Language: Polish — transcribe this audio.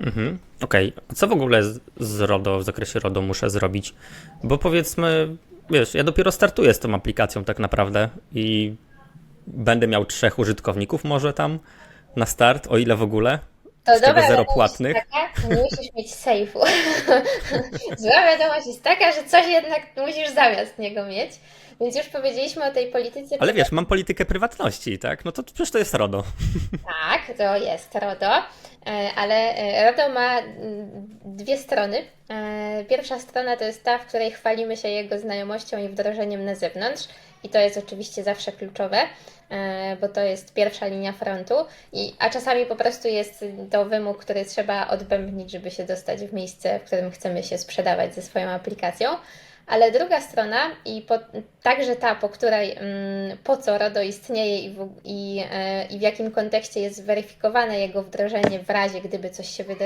Mhm. Okej, a co w ogóle z, z RODO, w zakresie RODO muszę zrobić? Bo powiedzmy, wiesz, ja dopiero startuję z tą aplikacją tak naprawdę i będę miał trzech użytkowników może tam na start, o ile w ogóle. To Z tego dobra zero wiadomość płatnych. Jest taka, nie musisz mieć sejfu. Zła wiadomość jest taka, że coś jednak musisz zamiast niego mieć. Więc już powiedzieliśmy o tej polityce. Ale wiesz, mam politykę prywatności, tak? No to przecież to jest RODO. Tak, to jest RODO, e, ale e, RODO ma mm, dwie strony. E, Pierwsza strona to jest ta, w której chwalimy się jego znajomością i wdrożeniem na zewnątrz. I to jest oczywiście zawsze kluczowe, e, bo to jest pierwsza linia frontu, i, a czasami po prostu jest to wymóg, który trzeba odbębnić, żeby się dostać w miejsce, w którym chcemy się sprzedawać ze swoją aplikacją. Ale druga strona, i po, także ta, po której mm, po co RODO istnieje i w, i, e, i w jakim kontekście jest weryfikowane jego wdrożenie w razie, gdyby coś się wydarzyło,